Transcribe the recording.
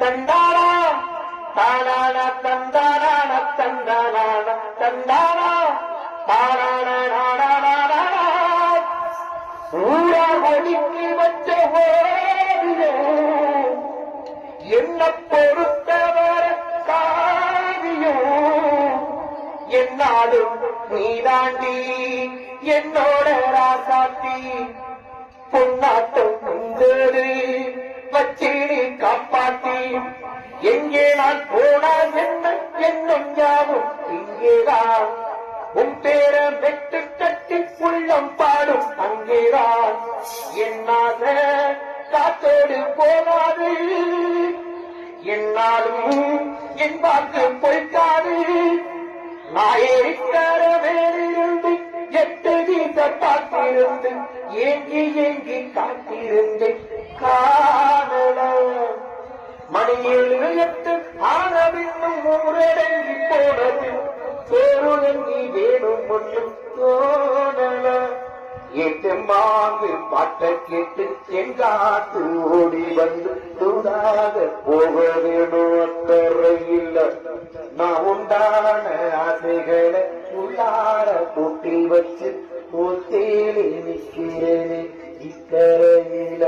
தந்தானா தானான தந்தானான தந்தானான தந்தானா தானான ஊரா ஒடுக்கி வச்ச ஓவியம் என்ன பொறுத்தவர காவியம் என்னாலும் நீதாண்டி என்னோட ராசாத்தி. பொன்னாட்டம் உங்களே நான் போனால் என்ன? என்னும் யாவும் இங்கேதான் உன் பேர வெட்டு கட்டி உள்ளம் பாடும் அங்கேதான் என்னாக காத்தோடு போகாது. என்னாலும் என் பார்த்து பொய்க்காது. நாயேக்கர வேலிருந்து எட்டு வீத பார்த்திருந்து ஏங்கி ஏங்கி காத்திருந்து கா மணியில் எட்டு ஆனவின்னும் ஊரடங்கி போனது பேருணங்கி வேணும் ஒன்றும் தோணல எட்டெம்பாங்கு பாட்ட கேட்டு எங்காத்து ஓடி வந்து தூதாக போக வேணும் அக்கறையில். நான் உண்டான ஆசைகளை உள்ளார கூட்டி வச்சு பூத்தேலி நிற்கிறேனே இக்கரையில.